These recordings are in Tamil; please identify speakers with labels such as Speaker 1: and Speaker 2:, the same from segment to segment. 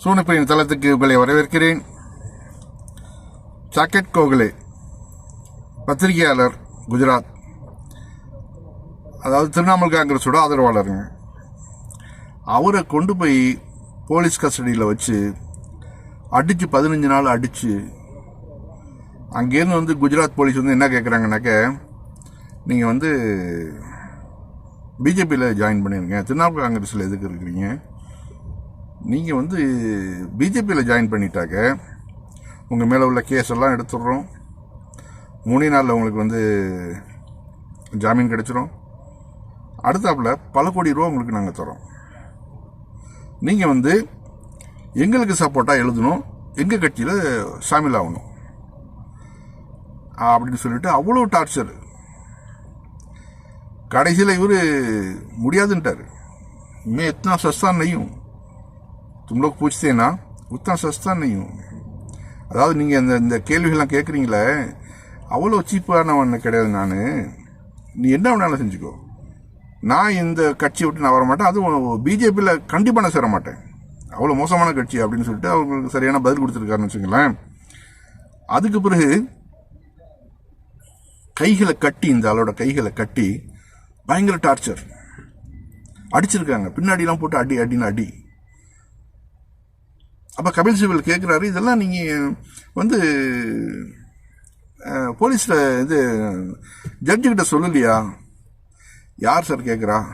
Speaker 1: சூனப்பிரியின் தளத்துக்கு உங்களை வரவேற்கிறேன். சாக்கெட் கோகலே பத்திரிகையாளர் குஜராத். அதாவது திரிணாமுல் காங்கிரஸோட ஆதரவாளருங்க. அவரை கொண்டு போய் போலீஸ் கஸ்டடியில் வச்சு அடித்து பதினஞ்சு நாள் அடித்து அங்கேருந்து வந்து குஜராத் போலீஸ் வந்து என்ன கேட்குறாங்கனாக்க நீங்கள் வந்து பிஜேபியில் ஜாயின் பண்ணியிருங்க திரிணாமுல் காங்கிரஸில் எதுக்கு இருக்கிறீங்க? நீங்கள் வந்து பிஜேபியில் ஜாயின் பண்ணிட்டாக்க உங்கள் மேலே உள்ள கேஸ் எல்லாம் எடுத்துடுறோம். மூணே நாளில் உங்களுக்கு வந்து ஜாமீன் கிடச்சிரும். அடுத்தாப்பில் பல கோடி ரூபா உங்களுக்கு நாங்கள் தரோம் நீங்கள் வந்து எங்களுக்கு சப்போர்ட்டாக எழுதணும். எங்கள் கட்சியில் சாமியில் ஆகணும். அப்படின்னு சொல்லிட்டு அவ்வளோ டார்ச்சர் கடைசியில் இவர் முடியாதுன்ட்டார். இன்னும் எத்தனை சஸ்தான் நெய்யும் तुम लोग पूछते हैं ना उतना सस्ता नहीं हूँ அதாவது நீங்கள் இந்த இந்த கேள்விகள்லாம் கேட்குறீங்களே அவ்வளோ சீப்பானவன் கிடையாது நான் நீ என்ன வேணாலும் செஞ்சுக்கோ நான் இந்த கட்சியை விட்டு நான் வர மாட்டேன் அதுவும் பிஜேபியில் கண்டிப்பாக நான் சேர மாட்டேன் அவ்வளோ மோசமான கட்சி அப்படின்னு சொல்லிட்டு அவங்களுக்கு சரியான பதில் கொடுத்துருக்காருன்னு வச்சுங்களேன் அதுக்கு பிறகு கைகளை கட்டி இந்த ஆளோட கைகளை கட்டி பயங்கர டார்ச்சர் அடிச்சிருக்காங்க பின்னாடிலாம் போட்டு அடி அடின்னு அடி அப்போ கபில் சிபல் கேட்குறாரு இதெல்லாம் நீங்கள் வந்து போலீஸில் இது ஜட்ஜுக்கிட்ட சொல்லலையா? யார் சார் கேட்குறா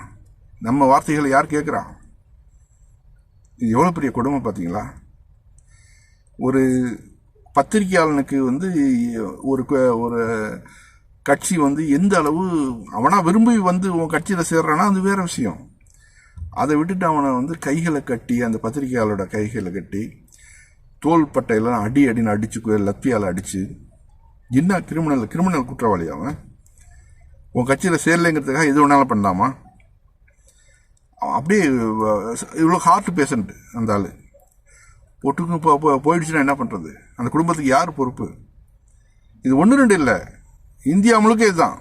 Speaker 1: நம்ம வார்த்தைகளை யார் கேட்குறா இது எவ்வளோ பெரிய கொடுமை பார்த்தீங்களா ஒரு பத்திரிகையாளனுக்கு வந்து ஒரு ஒரு கட்சி வந்து எந்த அளவு அவனாக விரும்பி வந்து உன் கட்சியில் சேர்றானா அது வேறு விஷயம். அதை விட்டுட்டு அவனை வந்து கைகளை கட்டி அந்த பத்திரிகையாளரோட கைகளை கட்டி தோல் பட்டையெல்லாம் அடி அடின்னு அடிச்சு லத்தியால் அடித்து என்ன கிரிமினல் கிரிமினல் குற்றவாளி அவன்? உன் கட்சியில் சேரலைங்கிறதுக்காக எது வேணாலும் பண்ணலாமா? அப்படியே இவ்வளோ ஹார்ட் பேஷண்ட் அந்த ஆள். பொட்டுக்கு போ- போயிடுச்சுன்னா என்ன பண்ணுறது அந்த குடும்பத்துக்கு யார் பொறுப்பு? இது ஒன்று ரெண்டு இல்லை. இந்தியா முழுக்க இதுதான்.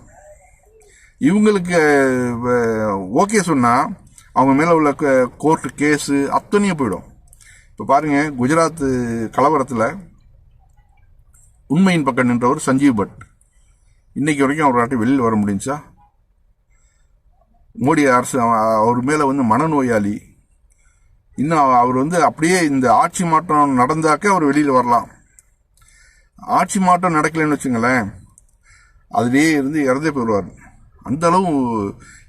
Speaker 1: இவங்களுக்கு ஓகே சொன்னால் அவங்க மேலே உள்ள கோர்ட்டு கேஸு அத்தனையும் போயிடும். இப்போ பாருங்கள் குஜராத் கலவரத்தில் உண்மையின் பக்கம் நின்றவர் சஞ்சீவ் பட். இன்னைக்கு வரைக்கும் அவராட்டி வெளியில் வர முடிஞ்சா மோடி அரசு அவர் மேலே வந்து மனநோயாளி. இன்னும் அவர் வந்து அப்படியே இந்த ஆட்சி மாற்றம் நடந்தாக்க அவர் வெளியில் வரலாம். ஆட்சி மாற்றம் நடக்கலைன்னு வச்சுங்களேன் அதுலேயே இருந்து இறந்தே போயிடுவார். அந்த அளவு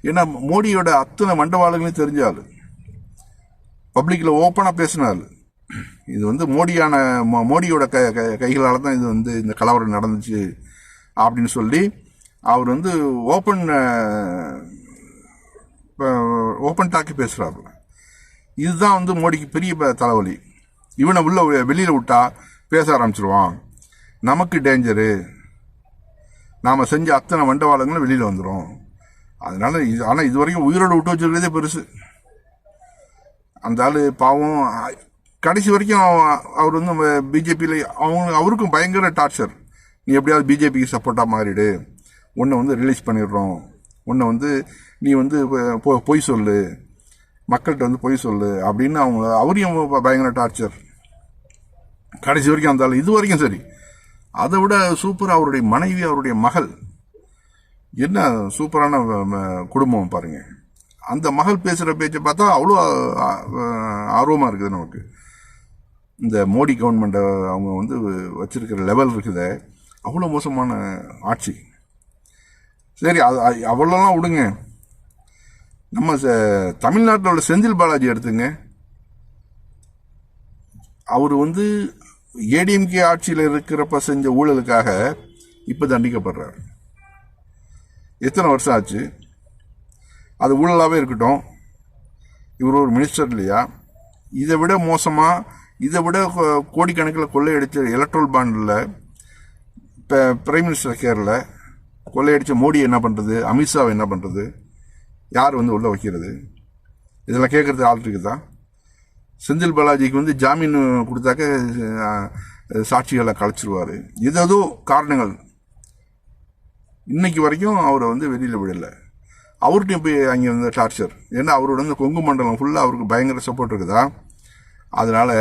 Speaker 1: ஏன்னா மோடியோட அத்தனை மண்டவாளங்களையும் தெரிஞ்ச ஆள். பப்ளிக்கில் ஓப்பனாக பேசினாள் இது வந்து மோடியான மோ- மோடியோட க கைகளால் தான் இது வந்து இந்த கலவரம் நடந்துச்சு அப்படின்னு சொல்லி அவர் வந்து ஓப்பன் ஓப்பன் டாக்கி பேசுகிறாரு இதுதான் வந்து மோடிக்கு பெரிய தலைவலி. இவனை உள்ள வெளியில் விட்டா பேச ஆரம்பிச்சிருவான். நமக்கு டேஞ்சரு. நாம் செஞ்ச அத்தனை வண்டவாளங்களும் வெளியில் வந்துடும் அதனால் இது ஆனால் இது வரைக்கும் உயிரோடு விட்டு வச்சுருக்கிறதே பெருசு. அந்த ஆள் பாவம் கடைசி வரைக்கும் அவர் வந்து பிஜேபியில் அவங்க அவருக்கும் பயங்கர டார்ச்சர். நீ எப்படியாவது பிஜேபிக்கு சப்போர்ட்டாக மாறிடு. உன்னை வந்து ரிலீஸ் பண்ணிடுறோம். உன்னை வந்து நீ வந்து பொ- பொய் சொல்லு. மக்கள்கிட்ட வந்து பொய் சொல்லு. அப்படின்னு அவங்க அவரையும் பயங்கர டார்ச்சர். கடைசி வரைக்கும் அந்த ஆள் இது வரைக்கும் சரி. அதை விட சூப்பர் அவருடைய மனைவி அவருடைய மகள். என்ன சூப்பரான குடும்பம் பாருங்க. அந்த மகள் பேசுகிற பேச்சை பார்த்தா அவ்வளோ ஆர்வமாக இருக்குது நமக்கு. இந்த மோடி கவர்மெண்ட்டை அவங்க வந்து வச்சுருக்கிற லெவல் இருக்குது. அவ்வளோ மோசமான ஆட்சி. சரி அது அவ்வளோலாம் விடுங்க. நம்ம ச- தமிழ்நாட்டில் உள்ள செந்தில் பாலாஜி எடுத்துங்க. அவர் வந்து ஏடிஎம்கே ஆட்சியில் இருக்கிறப்ப செஞ்ச ஊழலுக்காக இப்போ தண்டிக்கப்படுறார். எத்தனை வருஷம் ஆச்சு? அது ஊழலாகவே இருக்கட்டும். இவர் ஒரு மினிஸ்டர் இல்லையா? இதை விட மோசமாக இதை விட கோடிக்கணக்கில் கொள்ளையடித்த எலக்ட்ரல் பாண்டில் இப்போ பிரைம் மினிஸ்டர் கேரில் கொள்ளையடித்த மோடி என்ன பண்ணுறது அமித்ஷாவை என்ன பண்ணுறது யார் வந்து உள்ளே வைக்கிறது? இதெல்லாம் கேட்குறது ஆள் இருக்குதா? செந்தில் பாலாஜிக்கு வந்து ஜாமீன் கொடுத்தாக்க சாட்சிகளை கலைச்சிருவார். ஏதேதோ காரணங்கள். இன்னைக்கு வரைக்கும் அவரை வந்து வெளியில் விடலை. அவர்கிட்டையும் போய் அங்கே வந்து டார்ச்சர். ஏன்னா அவரோட வந்து கொங்கு மண்டலம் ஃபுல்லாக அவருக்கு பயங்கர சப்போர்ட் இருக்குதா? அதனால்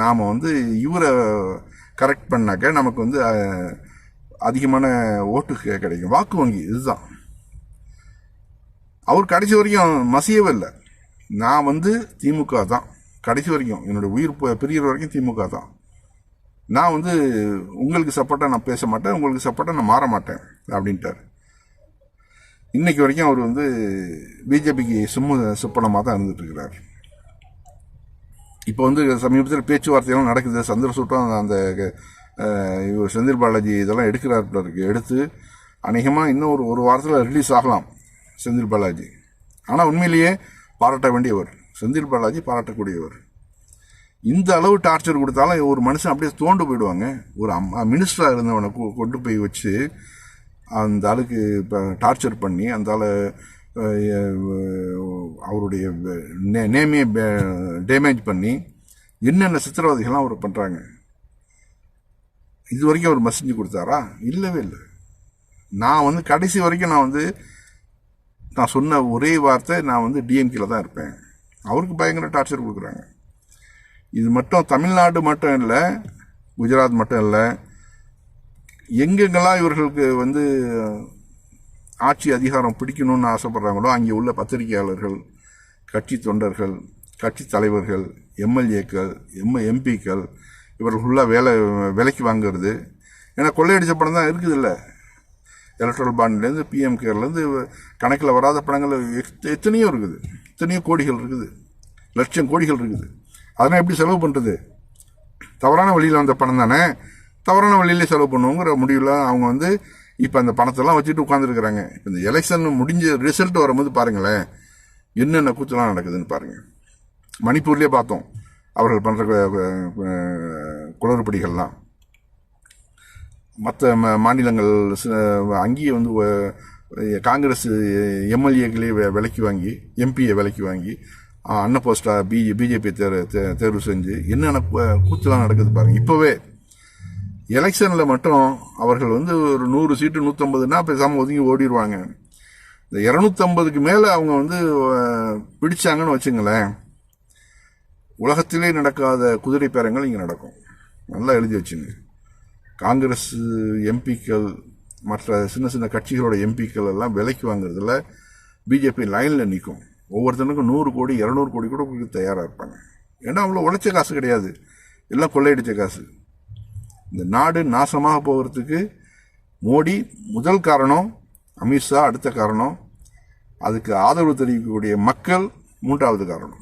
Speaker 1: நாம் வந்து இவரை கரெக்ட் பண்ணாக்க நமக்கு வந்து அதிகமான ஓட்டு கிடைக்கும். வாக்கு வங்கி இதுதான். அவர் கடைசி வரைக்கும் மசியவே இல்லை. நான் வந்து திமுக தான் கடைசி வரைக்கும் என்னோடய உயிர் பிரியிற வரைக்கும் திமுக தான். நான் வந்து உங்களுக்கு சப்போர்ட்டாக நான் பேச மாட்டேன் உங்களுக்கு சப்போர்ட்டாக நான் மாற மாட்டேன் அப்படின்ட்டார். இன்னைக்கு வரைக்கும் அவர் வந்து பிஜேபிக்கு சும்ம சுப்பனமாக தான் இருந்துட்டுருக்கிறார். இப்போ வந்து சமீபத்தில் பேச்சுவார்த்தையெல்லாம் நடக்குது சந்திரசூட்டம் அந்த இவர் செந்தில் பாலாஜி இதெல்லாம் எடுக்கிறார் இருக்கு. எடுத்து அநேகமாக இன்னும் ஒரு ஒரு வாரத்தில் ரிலீஸ் ஆகலாம் செந்தில் பாலாஜி. ஆனால் உண்மையிலேயே பாராட்ட வேண்டியவர். செந்தில் பாலாஜி பாராட்டக்கூடியவர். இந்த அளவு டார்ச்சர் கொடுத்தாலும் ஒரு மனுஷன் அப்படியே தோண்டு போயிடுவாங்க. ஒரு அம்மா மினிஸ்டராக இருந்தவனை கொ- கொண்டு போய் வச்சு அந்த ஆளுக்கு இப்போ டார்ச்சர் பண்ணி அந்த ஆள் அவருடைய நே- நேமையை டேமேஜ் பண்ணி என்னென்ன சித்திரவதைகள்லாம் அவர் பண்ணுறாங்க இது வரைக்கும் அவர் மெசேஜ் கொடுத்தாரா? இல்லவே இல்லை. நான் வந்து கடைசி வரைக்கும் நான் வந்து நான் சொன்ன ஒரே வார்த்தை நான் வந்து டிஎம்கேல தான் இருப்பேன். அவருக்கு பயங்கர டார்ச்சர் கொடுக்குறாங்க. இது மட்டும் தமிழ்நாடு மட்டும் இல்லை குஜராத் மட்டும் இல்லை எங்கெங்கெல்லாம் இவர்களுக்கு வந்து ஆட்சி அதிகாரம் பிடிக்கணும்னு ஆசைப்படுறாங்களோ அங்கே உள்ள பத்திரிகையாளர்கள் கட்சி தொண்டர்கள் கட்சி தலைவர்கள் எம்எல்ஏக்கள் எம் எம்பிக்கள் இவர்கள் ஃபுல்லாக வேலை விலைக்கு வாங்குறது. ஏன்னா கொள்ளையடிச்ச படம் தான் இருக்குது இல்லை எலக்ட்ரல் பாண்ட்லேருந்து பிஎம் கேர்லேருந்து கணக்கில் வராத பணங்கள் எத்- எத்தனையோ இருக்குது. எத்தனையோ கோடிகள் இருக்குது. லட்சம் கோடிகள் இருக்குது. அதெல்லாம் எப்படி செலவு பண்ணுறது தவறான வழியில் வந்த பணம் தானே? தவறான வழியிலே செலவு பண்ணுவோங்கிற முடிவில் அவங்க வந்து இப்போ அந்த பணத்தெல்லாம் வச்சுட்டு உட்காந்துருக்குறாங்க இப்போ இந்த எலெக்ஷன் முடிஞ்ச ரிசல்ட் வரும்போது பாருங்களேன் என்னென்ன கூச்சலாம் நடக்குதுன்னு பாருங்கள் மணிப்பூர்லேயே பார்த்தோம். அவர்கள் பண்ணுற குளறுபடிகள்லாம். மற்ற மாநிலங்கள் அங்கேயே வந்து காங்கிரஸ் எம்எல்ஏக்களே விலைக்கு வாங்கி எம்பியை விலைக்கு வாங்கி அன்ன போஸ்டா பிஜே பிஜேபி தேர் தே- தேர்வு செஞ்சு என்னென்ன கூத்துலாம் நடக்குது பாருங்க. இப்போவே எலெக்ஷனில் மட்டும் அவர்கள் வந்து ஒரு நூறு சீட்டு நூற்றம்பதுனா பேசாமல் ஒதுங்கி ஓடிடுவாங்க இந்த இரநூத்தம்பதுக்கு மேலே அவங்க வந்து பிடிச்சாங்கன்னு வச்சுங்களேன் உலகத்திலே நடக்காத குதிரை பேரங்கள் இங்கே நடக்கும். நல்லா எழுதி வச்சுங்க. காங்கிரஸ் எம்பிக்கள் மற்ற சின்ன சின்ன கட்சிகளோட எம்பிக்கள் எல்லாம் விலைக்கு வாங்குறதுல பிஜேபி லைனில் நிற்கும் ஒவ்வொருத்தனுக்கும் நூறு கோடி இரநூறு கோடி கூட கொடுக்க தயாராக இருப்பாங்க. ஏன்னா அவ்வளோ உழைச்ச காசு கிடையாது. எல்லாம் கொள்ளையடித்த காசு. இந்த நாடு நாசமாக போகிறதுக்கு மோடி முதல் காரணம் அமித்ஷா அடுத்த காரணம் அதுக்கு ஆதரவு தெரிவிக்கக்கூடிய மக்கள் மூன்றாவது காரணம்.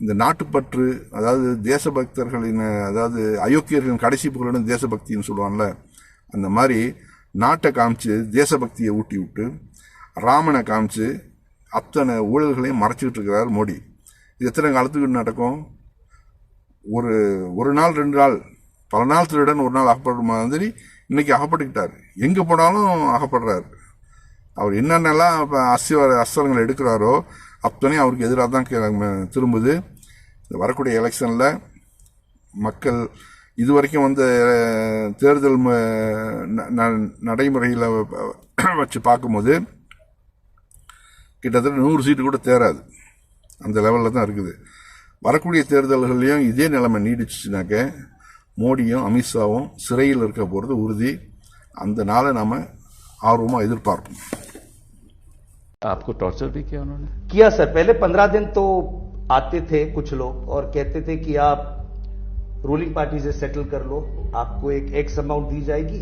Speaker 1: இந்த நாட்டுப்பற்று அதாவது தேசபக்தர்களின் அதாவது அயோக்கியர்களின் கடைசி புகழிடம் தேசபக்தின்னு சொல்லுவாங்கல்ல அந்த மாதிரி நாட்டை காமிச்சு தேசபக்தியை ஊட்டி விட்டு ராமனை காமிச்சு அத்தனை ஊழல்களையும் மறைச்சிக்கிட்டு இருக்கிறார் மோடி. இது எத்தனை காலத்துக்கு நடக்கும்? ஒரு ஒரு நாள் ரெண்டு நாள் பல நாள் திருடன் ஒரு நாள் அகப்படுற மாதிரி இன்னைக்கு அகப்பட்டுக்கிட்டார். எங்கே போனாலும் அகப்படுறாரு. அவர் என்னென்னலாம் இப்போ அஸ்ய அஸ்திரங்கள் எடுக்கிறாரோ அத்தனையும் அவருக்கு எதிராக தான் கே- திரும்புது. இந்த வரக்கூடிய எலெக்ஷனில் மக்கள் இதுவரைக்கும் வந்த தேர்தல் நடைமுறையில் வச்சு பார்க்கும்போது கிட்டத்தட்ட நூறு சீட்டு கூட தேராது. அந்த லெவலில் தான் இருக்குது. வரக்கூடிய தேர்தல்கள்லையும் இதே நிலைமை நீடிச்சுனாக்க மோடியும் அமித்ஷாவும் சிறையில் இருக்க போகிறது உறுதி. அந்த நாளை நாம் ஆர்வமாக எதிர்பார்ப்போம்.
Speaker 2: आपको टॉर्चर भी किया उन्होंने?
Speaker 3: किया सर पहले पंद्रह दिन तो आते थे कुछ लोग और कहते थे कि आप रूलिंग पार्टी से सेटल कर लो। आपको एक एक्स अमाउंट दी जाएगी।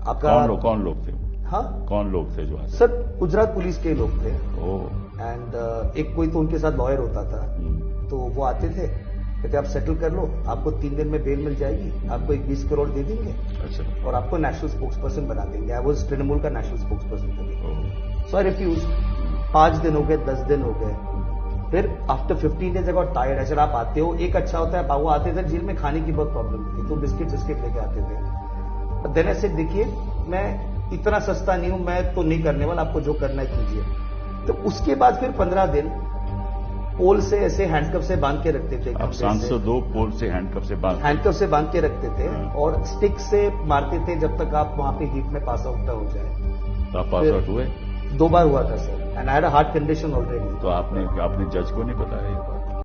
Speaker 3: आपका
Speaker 2: कौन लोग? कौन लोग थे?
Speaker 3: हाँ?
Speaker 2: कौन लोग थे जो आते?
Speaker 3: सर गुजरात पुलिस के लोग थे। एंड एक कोई तो उनके साथ लॉयर होता था। तो वो आते थे। कहते आप सेटल कर लो आपको तीन दिन में बेल मिल जाएगी आपको एक बीस करोड़ दे देंगे
Speaker 2: अच्छा।
Speaker 3: और आपको नेशनल स्पोक्स पर्सन बना देंगे। आई वॉज़ तृणमूल का national
Speaker 2: spokesperson
Speaker 3: so I refuse पाँच दिन हो गए दस दिन हो गए। फिर आफ्टर फिफ्टीन डेज़ अगर टायर्ड है सर आप आते हो एक अच्छा होता है बाबू आते थे जेल में खाने की बहुत प्रॉब्लम थी। तो बिस्किट बिस्किट लेके आते थे। देन ऐसे देखिए मैं इतना सस्ता नहीं हूँ मैं तो नहीं करने वाला आपको जो करना है कीजिए। तो उसके बाद फिर पंद्रह दिन पोल से ऐसे हैंडकप से बाँध के रखते थे
Speaker 2: अब सांसद दो पोल से हैंडकप से बाँध
Speaker 3: हैंडकप से बाँध के रखते थे और स्टिक से मारते थे जब तक आप वहाँ पे हीट में पास आउट ना हो जाए।
Speaker 2: तो आप पास आउट हुए?
Speaker 3: दो बार हुआ था sir and I heart condition already
Speaker 2: तो आपने आपने जज को नहीं बताया?